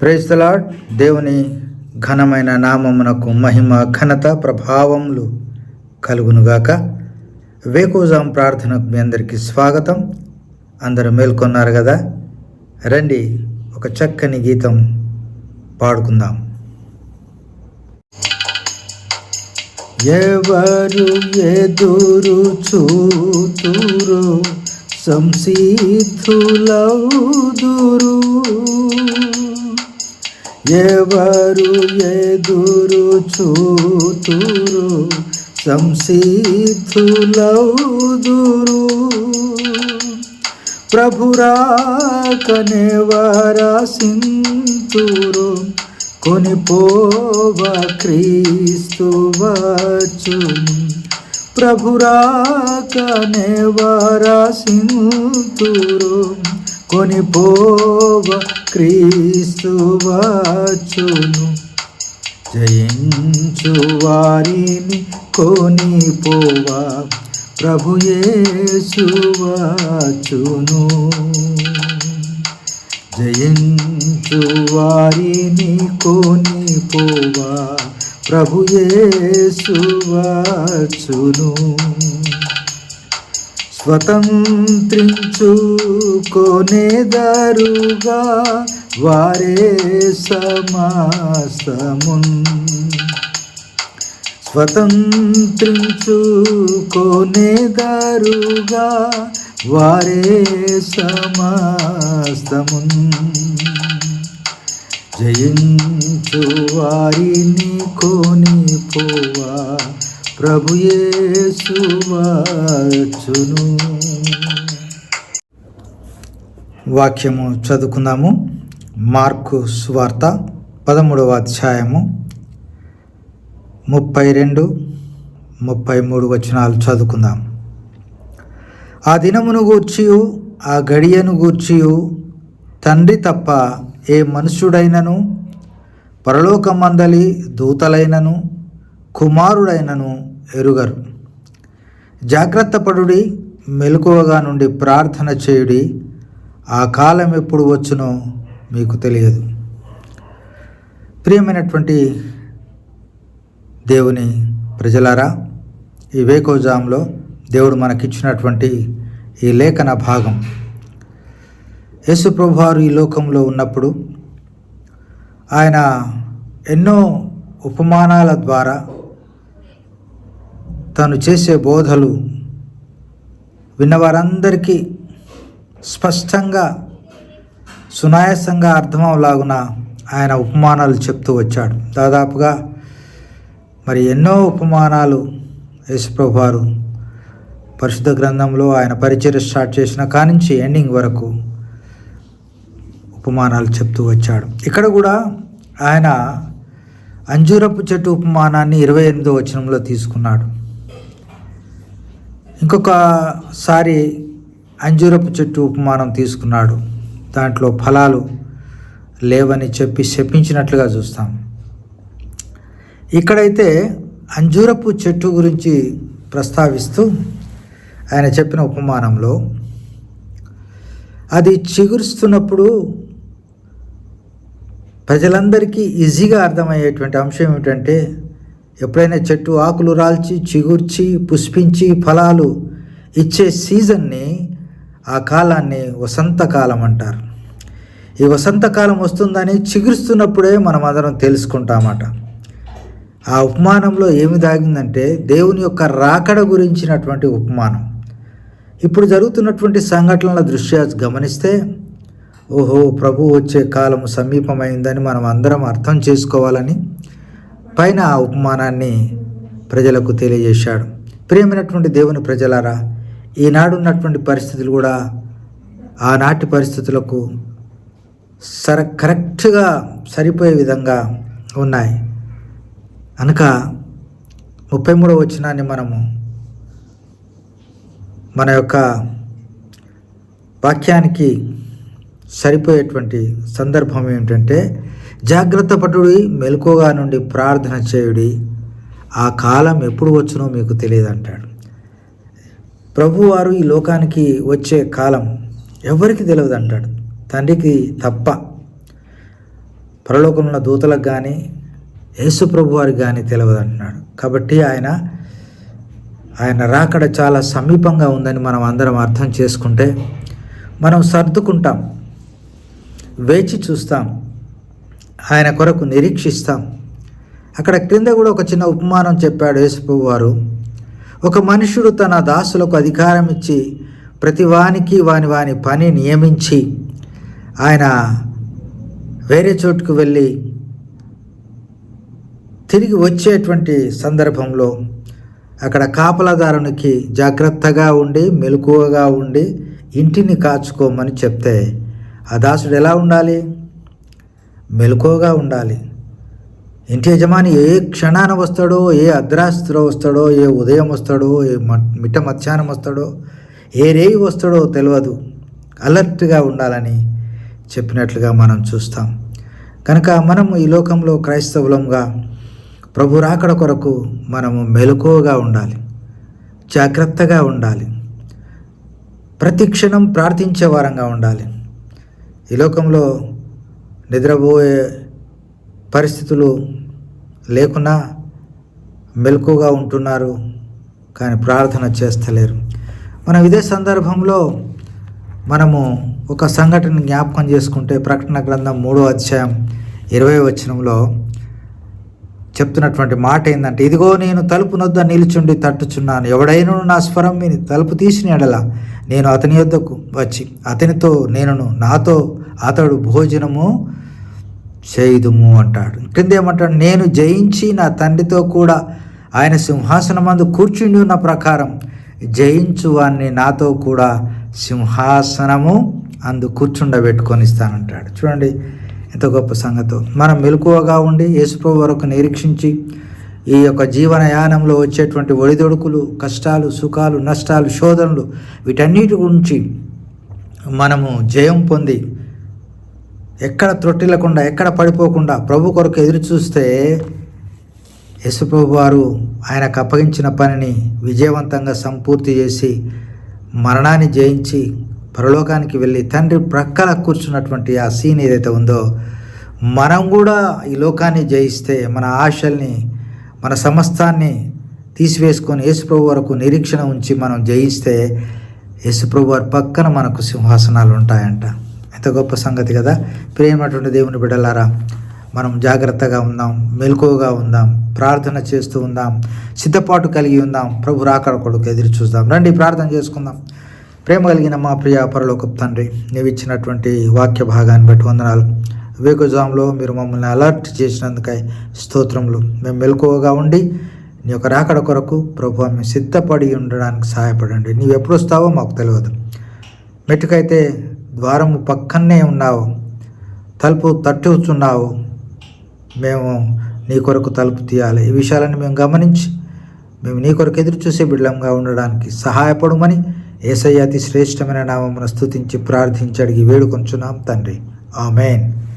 Praise the Lord దేవుని ఘనమైన నామమునకు మహిమ ఘనత ప్రభావములు కలుగునుగాక. వేకోజాం ప్రార్థనకు మీ అందరికీ స్వాగతం. అందరూ మేల్కొన్నారు కదా? రండి ఒక చక్కని గీతం పాడుకుందాం. ఎవరు ఎదురు చూతురు సంసిద్ధులౌదురు. ఎవరు ఎదురు చూతురు? సంసిద్ధులౌదురు ప్రభురాకనే వారాసింతురు. కొనిపోవ క్రీస్తు వచ్చు ప్రభురాకనే వారాసింతురు. కొనిపోవ క్రీస్తు వచ్చును. జయించు వారిని కొనిపోవా ప్రభుయేసు వచ్చును. జయించు వారిని కొనిపోవా ప్రభుయేసు వచ్చును. స్వతంత్రించుకొనేదరుగా వారే సమాస్తమున్. స్వతంత్రించుకొనేదరుగా వారే సమాస్తమున్. జయించు వారిని కొనిపోవా ప్రభు యేసు వచ్చును వాక్యము చదువుకుందాము. మార్కు సువార్త పదమూడవ అధ్యాయము ముప్పై రెండు ముప్పై మూడు వచనాలు చదువుకుందాం. ఆ దినమును గూర్చియు ఆ గడియను గూర్చియు తండ్రి తప్ప ఏ మనుష్యుడైనను పరలోకమందలి దూతలైనను కుమారుడైనను ఎరుగరు. జాగ్రత్త పడుడి మెలకువగా నుండి ప్రార్థన చేయుడి ఆ కాలం ఎప్పుడు వచ్చునో మీకు తెలియదు. ప్రియమైనటువంటి దేవుని ప్రజలారా ఈ వేకోజాంలో దేవుడు మనకిచ్చినటువంటి ఈ లేఖన భాగం. యేసుప్రభువారు ఈ లోకంలో ఉన్నప్పుడు ఆయన ఎన్నో ఉపమానాల ద్వారా తను చేసే బోధలు విన్నవారందరికీ స్పష్టంగా సునాయాసంగా అర్థమవులాగున ఆయన ఉపమానాలు చెప్తూ వచ్చాడు. దాదాపుగా మరి ఎన్నో ఉపమానాలు యేసుప్రభువారు పరిశుద్ధ గ్రంథంలో ఆయన పరిచయం స్టార్ట్ చేసిన కానించి ఎండింగ్ వరకు ఉపమానాలు చెప్తూ వచ్చాడు. ఇక్కడ కూడా ఆయన అంజూరపు చెట్టు ఉపమానాన్ని ఇరవై ఎనిమిదో వచనంలో తీసుకున్నాడు. ఇంకొకసారి అంజూరపు చెట్టు ఉపమానం తీసుకున్నాడు. దాంట్లో ఫలాలు లేవని చెప్పి శపించినట్లుగా చూస్తాం. ఇక్కడైతే అంజూరపు చెట్టు గురించి ప్రస్తావిస్తూ ఆయన చెప్పిన ఉపమానంలో అది చిగురుస్తున్నప్పుడు ప్రజలందరికీ ఈజీగా అర్థమయ్యేటువంటి అంశం ఏమిటంటే ఎప్పుడైనా చెట్టు ఆకులు రాల్చి చిగుర్చి పుష్పించి ఫలాలు ఇచ్చే సీజన్ని ఆ కాలాన్ని వసంతకాలం అంటారు. ఈ వసంతకాలం వస్తుందని చిగురుస్తున్నప్పుడే మనం అందరం తెలుసుకుంటామట. ఆ ఉపమానంలో ఏమి దాగిందంటే దేవుని యొక్క రాకడ గురించినటువంటి ఉపమానం. ఇప్పుడు జరుగుతున్నటువంటి సంఘటనల దృష్ట్యా గమనిస్తే ఓహో ప్రభు వచ్చే కాలం సమీపమైందని మనం అందరం అర్థం చేసుకోవాలని పైన ఆ ఉపమానాన్ని ప్రజలకు తెలియజేశాడు. ప్రియమైనటువంటి దేవుని ప్రజలారా ఈనాడు ఉన్నటువంటి పరిస్థితులు కూడా ఆనాటి పరిస్థితులకు సర కరెక్ట్గా సరిపోయే విధంగా ఉన్నాయి. అనక ముప్పై మూడవ వచనాన్ని మనము మన యొక్క వాక్యానికి సరిపోయేటువంటి సందర్భం ఏమిటంటే జాగ్రత్త పటుడి మెలకుగా నుండి ప్రార్థన చేయుడి. ఆ కాలం ఎప్పుడు వచ్చునో మీకు తెలియదు అంటాడు ప్రభువారు ఈ లోకానికి వచ్చే కాలం ఎవరికి తెలియదు అంటాడు తండ్రికి తప్ప. పరలోకంలో దూతలకు కానీ యేసు ప్రభు వారికి కానీ తెలియదు అంటున్నాడు కాబట్టి ఆయన ఆయన రాకడ చాలా సమీపంగా ఉందని మనం అందరం అర్థం చేసుకుంటే మనం సర్దుకుంటాం వేచి చూస్తాం. ఆయన కొరకు నిరీక్షిస్తాం. అక్కడ క్రింద కూడా ఒక చిన్న ఉపమానం చెప్పాడు యేసుప్రభు వారు. ఒక మనుషుడు తన దాసులకు అధికారం ఇచ్చి ప్రతి వానికి వాని వాని పని నియమించి ఆయన వేరే చోటుకు వెళ్ళి తిరిగి వచ్చేటువంటి సందర్భంలో అక్కడ కాపలాదారునికి జాగ్రత్తగా ఉండి మెలకువగా ఉండి ఇంటిని కాచుకోమని చెప్తే ఆ దాసుడు ఎలా ఉండాలి? మెలకువగా ఉండాలి. ఇంటి యజమాని ఏ క్షణాన వస్తాడో ఏ అర్ధరాత్రిలో వస్తాడో ఏ ఉదయం వస్తాడో ఏ మిట్ట మధ్యాహ్నం వస్తాడో ఏ రేయి వస్తాడో తెలియదు అలర్ట్గా ఉండాలని చెప్పినట్లుగా మనం చూస్తాం. కనుక మనము ఈ లోకంలో క్రైస్తవులంగా ప్రభు రాకడ కొరకు మనము మెలకువగా ఉండాలి. జాగ్రత్తగా ఉండాలి. ప్రతి క్షణం ప్రార్థించే వారంగా ఉండాలి. ఈ లోకంలో నిద్రపోయే పరిస్థితులు లేకున్నా మెలకుగా ఉంటున్నారు కానీ ప్రార్థన చేస్తలేరు. మనం ఇదే సందర్భంలో మనము ఒక సంఘటన జ్ఞాపకం చేసుకుంటే ప్రకటన గ్రంథం మూడో అధ్యాయం ఇరవై వచనంలో చెప్తున్నటువంటి మాట ఏంటంటే ఇదిగో నేను తలుపు నొద్ద నిలుచుండి తట్టుచున్నాను. ఎవడైనా నా స్వరం విని తలుపు తీసిన ఎడల నేను అతని యొద్దకు వచ్చి అతనితో నేనును నాతో అతడు భోజనము చేయుదుము అంటాడు. కింద ఏమంటాడు? నేను జయించి నా తండ్రితో కూడా ఆయన సింహాసనమందు కూర్చుండి ఉన్న ప్రకారం జయించు వాణ్ణి నాతో కూడా సింహాసనము అందు కూర్చుండబెట్టుకొని ఇస్తానంటాడు. చూడండి ఎంత గొప్ప సంగతో. మనం మెలకువగా ఉండి యేసుప్రభు వరకు నిరీక్షించి ఈ యొక్క జీవనయానంలో వచ్చేటువంటి ఒడిదొడుకులు కష్టాలు సుఖాలు నష్టాలు శోధనలు వీటన్నిటి గురించి మనము జయం పొంది ఎక్కడ త్రొట్టిల్లకుండా ఎక్కడ పడిపోకుండా ప్రభు కొరకు ఎదురు చూస్తే యశుప్రభు వారు ఆయనకు అప్పగించిన పనిని విజయవంతంగా సంపూర్తి చేసి మరణాన్ని జయించి పరలోకానికి వెళ్ళి తండ్రి ప్రక్కన కూర్చున్నటువంటి ఆ సీన్ ఏదైతే ఉందో మనం కూడా ఈ లోకాన్ని జయిస్తే మన ఆశల్ని మన సమస్తాన్ని తీసివేసుకొని యేసుప్రభు వరకు నిరీక్షణ ఉంచి మనం జయిస్తే యేసుప్రభు వారి పక్కన మనకు సింహాసనాలు ఉంటాయంట. ఎంత గొప్ప సంగతి కదా? ప్రేమటువంటి దేవుని బిడ్డలారా మనం జాగ్రత్తగా ఉందాం మెలకువగా ఉందాం ప్రార్థన చేస్తూ ఉందాం సిద్ధపాటు కలిగి ఉందాం ప్రభు రాకడ కొడుకు ఎదురు చూద్దాం. రండి ప్రార్థన చేసుకుందాం. ప్రేమ కలిగిన మా ప్రియ పరలోకపు తండ్రి నీవు ఇచ్చినటువంటి వాక్య భాగాన్ని బట్టి వందనాలు. వివేకజాంలో మీరు మమ్మల్ని అలర్ట్ చేసినందుకై స్తోత్రములు. మేము మెలకువగా ఉండి నీ యొక్క రాకడ కొరకు ప్రభు మేము సిద్ధపడి ఉండడానికి సహాయపడండి. నీవు ఎప్పుడు వస్తావో మాకు తెలియదు. మెట్టుకైతే ద్వారము పక్కనే ఉన్నావు. తలుపు తట్టుచున్నావు మేము నీ కొరకు తలుపు తీయాలి. ఈ విషయాలను మేము గమనించి మేము నీ కొరకు ఎదురు చూసే బిడ్డంగా ఉండడానికి సహాయపడమని ఏసయ్య అతి శ్రేష్టమైన నామమును స్థుతించి ప్రార్థించి అడిగి వేడుకొంచున్నాం తండ్రి. ఆమెన్.